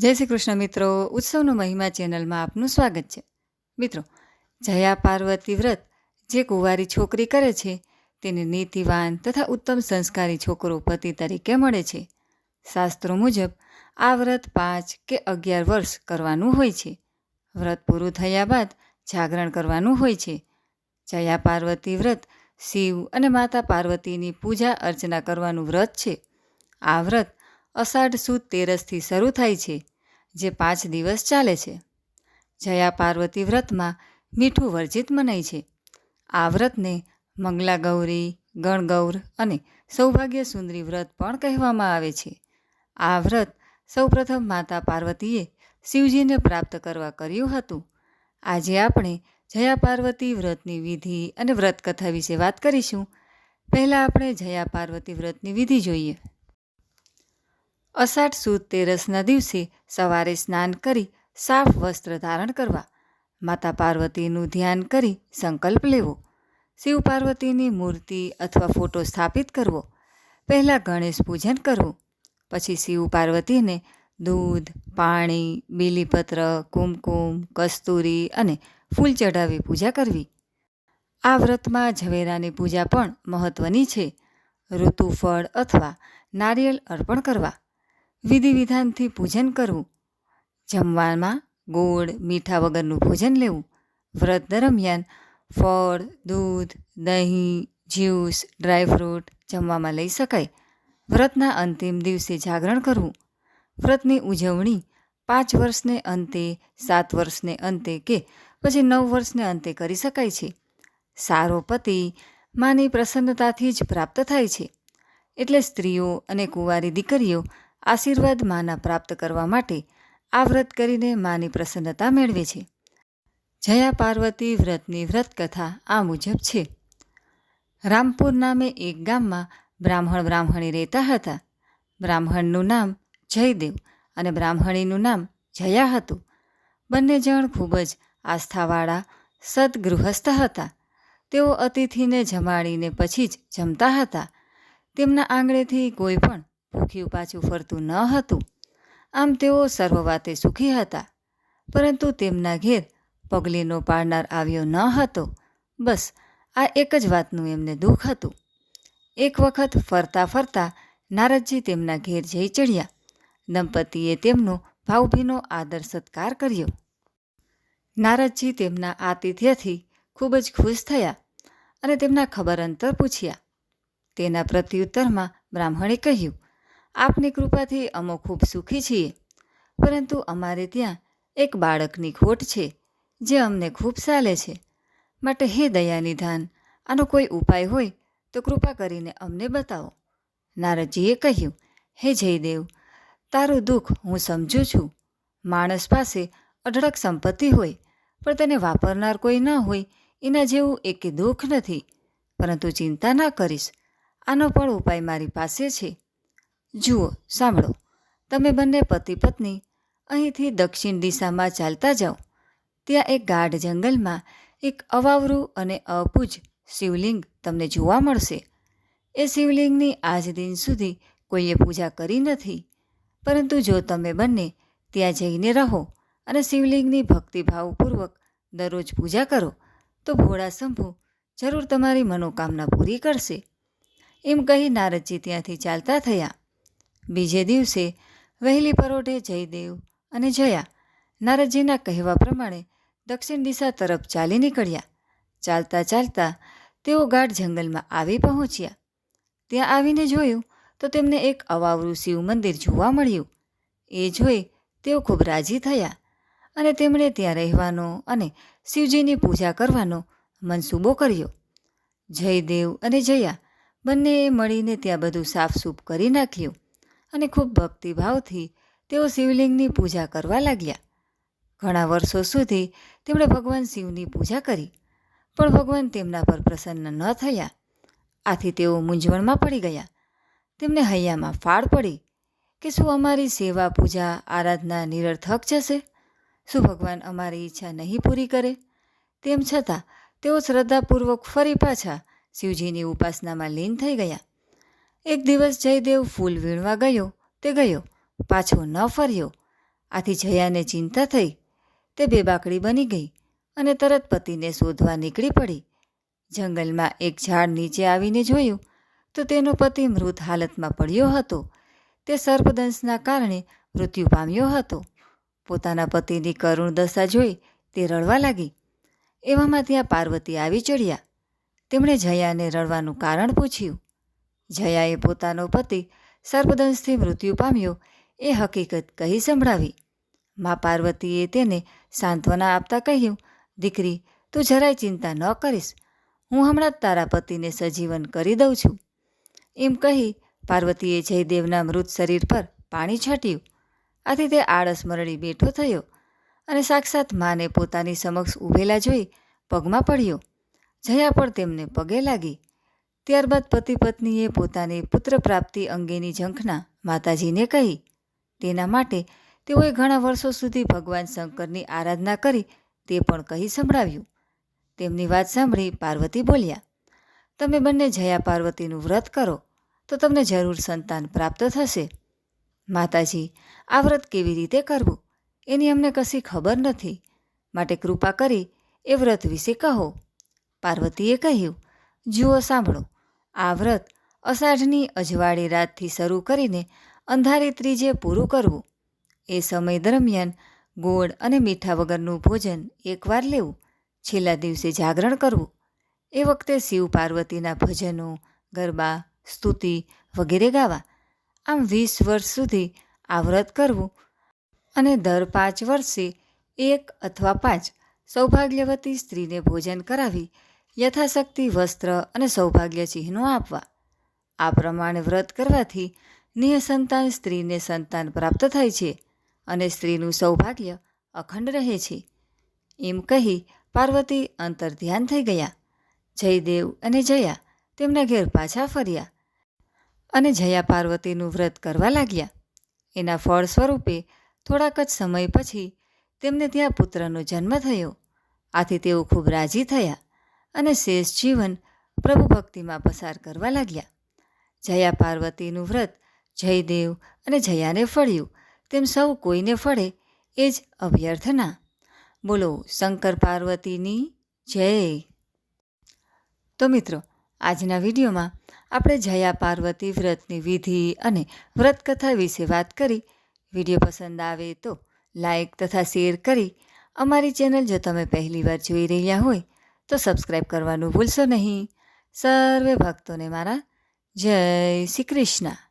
જય શ્રી કૃષ્ણ મિત્રો. ઉત્સવનો મહિમા ચેનલમાં આપનું સ્વાગત છે. મિત્રો, જયા પાર્વતી વ્રત જે કુંવારી છોકરી કરે છે, તેને નીતિવાન તથા ઉત્તમ સંસ્કારી છોકરો પતિ તરીકે મળે છે. શાસ્ત્રો મુજબ, આ વ્રત પાંચ કે અગિયાર વર્ષ કરવાનું હોય છે. વ્રત પૂરું થયા બાદ જાગરણ કરવાનું હોય છે. જયા પાર્વતી વ્રત શિવ અને માતા પાર્વતીની પૂજા અર્ચના કરવાનું વ્રત છે. આ વ્રત અષાઢ સુદ તેરસથી શરૂ થાય છે. જે પાંચ દિવસ ચાલે છે. જયા પાર્વતી વ્રતમાં મીઠું વર્જિત મનાય છે. આ વ્રતને મંગલા ગૌરી ગણગૌર અને સૌભાગ્ય સુંદરી વ્રત પણ કહેવામાં આવે છે. આ વ્રત સૌપ્રથમ માતા પાર્વતીએ શિવજીને પ્રાપ્ત કરવા કર્યું હતું. આજે આપણે જયા પાર્વતી વ્રતની વિધિ અને વ્રત કથા વિશે વાત કરીશું. પહેલાં આપણે જયા પાર્વતી વ્રતની વિધિ જોઈએ. અષાઢ સુદ તેરસના દિવસે સવારે સ્નાન કરી સાફ વસ્ત્ર ધારણ કરવા. માતા પાર્વતીનું ધ્યાન કરી સંકલ્પ લેવો. શિવ પાર્વતીની મૂર્તિ અથવા ફોટો સ્થાપિત કરવો. પહેલાં ગણેશ પૂજન કરવું. પછી શિવ પાર્વતીને દૂધ, પાણી, બીલીપત્ર, કુમકુમ, કસ્તુરી અને ફૂલ ચઢાવી પૂજા કરવી. આ વ્રતમાં ઝવેરાની પૂજા પણ મહત્ત્વની છે. ઋતુફળ અથવા નારિયેલ અર્પણ કરવા. વિધિ વિધાનથી પૂજન કરવું જમવામાં ગોળ, મીઠા વગરનું ભોજન લેવું, વ્રત દરમિયાન ફળ, દૂધ, દહીં, જ્યુસ ડ્રાયફ્રૂટ જમવામાં લઈ શકાય. વ્રતના અંતિમ દિવસે જાગરણ કરવું, વ્રતની ઉજવણી પાંચ વર્ષને અંતે, સાત વર્ષને અંતે કે પછી નવ વર્ષને અંતે કરી શકાય છે. સારો પતિ માની પ્રસન્નતાથી જ પ્રાપ્ત થાય છે. એટલે સ્ત્રીઓ અને કુંવારી દીકરીઓ આશીર્વાદ માના પ્રાપ્ત કરવા માટે આ વ્રત કરીને માની પ્રસન્નતા મેળવે છે. જયા પાર્વતી વ્રતની વ્રત કથા આ મુજબ છે. રામપુર નામે એક ગામમાં બ્રાહ્મણ બ્રાહ્મણી રહેતા હતા. બ્રાહ્મણનું નામ જયદેવ અને બ્રાહ્મણીનું નામ જયા હતું. બંને જણ ખૂબ જ આસ્થાવાળા, સદગૃહસ્થ હતા. તેઓ અતિથિને જમાડીને પછી જ જમતા હતા. તેમના આંગણેથી કોઈ પણ ભૂખ્યું પાછું ફરતું ન હતું. આમ તેઓ સર્વ વાતે સુખી હતા. પરંતુ તેમના ઘેર પગલીનો પાડનાર આવ્યો ન હતો. બસ, આ એક જ વાતનું એમને દુઃખ હતું. એક વખત ફરતા ફરતા નારદજી તેમના ઘેર જઈ ચડ્યા. દંપતીએ તેમનો ભાવભીનો આદર સત્કાર કર્યો. નારદજી તેમના આતિથ્યથી ખૂબ જ ખુશ થયા અને તેમના ખબર અંતર પૂછ્યા. તેના પ્રત્યુત્તરમાં બ્રાહ્મણે કહ્યું આપની કૃપાથી અમો ખૂબ સુખી છીએ. પરંતુ અમારે ત્યાં એક બાળકની ખોટ છે, જે અમને ખૂબ ચાલે છે. માટે હે દયાનિધાન આનો કોઈ ઉપાય હોય તો કૃપા કરીને અમને બતાવો. નારદજીએ કહ્યું, હે જયદેવ, તારું દુઃખ હું સમજું છું. માણસ પાસે અઢળક સંપત્તિ હોય, પણ તેને વાપરનાર કોઈ ન હોય, એના જેવું એકે દુઃખ નથી. પરંતુ ચિંતા ના કરીશ. આનો પણ ઉપાય મારી પાસે છે. જુઓ, સાંભળો. તમે બંને પતિ પત્ની અહીંથી દક્ષિણ દિશામાં ચાલતા જાઓ. ત્યાં એક ગાઢ જંગલમાં એક અવાવરું અને અપૂજ શિવલિંગ તમને જોવા મળશે. એ શિવલિંગની આજ દિન સુધી કોઈએ પૂજા કરી નથી. પરંતુ જો તમે બંને ત્યાં જઈને રહો અને શિવલિંગની ભક્તિભાવપૂર્વક દરરોજ પૂજા કરો, તો ભોળા શંભુ જરૂર તમારી મનોકામના પૂરી કરશે. એમ કહી નારદજી ત્યાંથી ચાલતા થયા. બીજે દિવસે વહેલી પરોઢે જયદેવ અને જયા નારદજીના કહેવા પ્રમાણે દક્ષિણ દિશા તરફ ચાલી નીકળ્યા. ચાલતા ચાલતા તેઓ ગાઢ જંગલમાં આવી પહોંચ્યા. ત્યાં આવીને જોયું તો તેમને એક અવાવરું શિવ મંદિર જોવા મળ્યું. એ જોઈ તેઓ ખૂબ રાજી થયા અને તેમણે ત્યાં રહેવાનો અને શિવજીની પૂજા કરવાનો મનસૂબો કર્યો. જયદેવ અને જયા બંનેએ મળીને ત્યાં બધું સાફસૂફ કરી નાખ્યું. અને ખૂબ ભક્તિભાવથી તેઓ શિવલિંગની પૂજા કરવા લાગ્યા. ઘણા વર્ષો સુધી તેમણે ભગવાન શિવની પૂજા કરી, પણ ભગવાન તેમના પર પ્રસન્ન ન થયા. આથી તેઓ મૂંઝવણમાં પડી ગયા. તેમને હૈયામાં ફાળ પડી કે, શું અમારી સેવા, પૂજા, આરાધના નિરર્થક જશે? શું ભગવાન અમારી ઈચ્છા નહીં પૂરી કરે? તેમ છતાં તેઓ શ્રદ્ધાપૂર્વક ફરી પાછા શિવજીની ઉપાસનામાં લીન થઈ ગયા. એક દિવસ જયદેવ ફૂલ વીણવા ગયો. તે ગયો, પાછો ન ફર્યો. આથી જયાને ચિંતા થઈ. તે બેબાકડી બની ગઈ અને તરત પતિને શોધવા નીકળી પડી. જંગલમાં એક ઝાડ નીચે આવીને જોયું તો તેનો પતિ મૃત હાલતમાં પડ્યો હતો. તે સર્પદંશના કારણે મૃત્યુ પામ્યો હતો. પોતાના પતિની કરુણ દશા જોઈ તે રડવા લાગી. એવામાં ત્યાં પાર્વતી આવી ચડ્યા. તેમણે જયાને રડવાનું કારણ પૂછ્યું. જયાએ પોતાનો પતિ સર્પદંશથી મૃત્યુ પામ્યો, એ હકીકત કહી સંભળાવી. મા પાર્વતીએ તેને સાંત્વના આપતા કહ્યું, દીકરી, તું જરાય ચિંતા ન કરીશ. હું હમણાં જ તારા પતિને સજીવન કરી દઉં છું. એમ કહી પાર્વતીએ જયદેવના મૃત શરીર પર પાણી છાંટ્યું. આથી તે આળસ મરડી બેઠો થયો અને સાક્ષાત માને પોતાની સમક્ષ ઊભેલા જોઈ પગમાં પડ્યો. જયા પણ તેમને પગે લાગી. ત્યારબાદ પતિ પત્નીએ પોતાની પુત્ર પ્રાપ્તિ અંગેની ઝંખના માતાજીને કહી. તેના માટે તેઓએ ઘણા વર્ષો સુધી ભગવાન શંકરની આરાધના કરી તે પણ કહી સંભળાવ્યું. તેમની વાત સાંભળી પાર્વતી બોલ્યા, તમે બંને જયા પાર્વતીનું વ્રત કરો, તો તમને જરૂર સંતાન પ્રાપ્ત થશે. માતાજી, આ વ્રત કેવી રીતે કરવું? એની અમને કશી ખબર નથી. માટે કૃપા કરી એ વ્રત વિશે કહો. પાર્વતીએ કહ્યું જુઓ સાંભળો. આ વ્રત અષાઢની અજવાળી રાતથી શરૂ કરીને અંધારી ત્રીજે પૂરું કરવું. એ સમય દરમિયાન ગોળ અને મીઠા વગરનું ભોજન એકવાર લેવું. છેલ્લા દિવસે જાગરણ કરવું. એ વખતે શિવ પાર્વતીના ભજનો, ગરબા, સ્તુતિ વગેરે ગાવા. આમ વીસ વર્ષ સુધી આ વ્રત કરવું અને દર પાંચ વર્ષે એક અથવા પાંચ સૌભાગ્યવતી સ્ત્રીને ભોજન કરાવી યથાશક્તિ, વસ્ત્ર અને સૌભાગ્ય ચિહ્નો આપવા. આ પ્રમાણે વ્રત કરવાથી નિઃસંતાન સ્ત્રીને સંતાન પ્રાપ્ત થાય છે અને સ્ત્રીનું સૌભાગ્ય અખંડ રહે છે. એમ કહી પાર્વતી અંતર ધ્યાન થઈ ગયા. જયદેવ અને જયા તેમના ઘેર પાછા ફર્યા અને જયા પાર્વતીનું વ્રત કરવા લાગ્યા. એના ફળ સ્વરૂપે થોડાક જ સમય પછી તેમને ત્યાં પુત્રનો જન્મ થયો. આથી તેઓ ખૂબ રાજી થયા. અને શેષ જીવન પ્રભુ ભક્તિમાં પસાર કરવા લાગ્યા. જયા પાર્વતીનું વ્રત, જયદેવ અને જયાને ફળ્યું, તેમ સૌ કોઈને ફળે એ જ અભ્યર્થના. બોલો, શંકર પાર્વતીની જય. તો મિત્રો, આજના વિડીયોમાં આપણે જયા પાર્વતી વ્રતની વિધિ અને વ્રત કથા વિશે વાત કરી. વીડિયો પસંદ આવે તો લાઈક તથા શેર કરી. અમારી ચેનલ જો તમે પહેલીવાર જોઈ રહ્યા હોય તો સબસ્ક્રાઈબ કરવાનું ભૂલશો નહીં. સર્વે ભક્તોને મારા જય શ્રી કૃષ્ણ.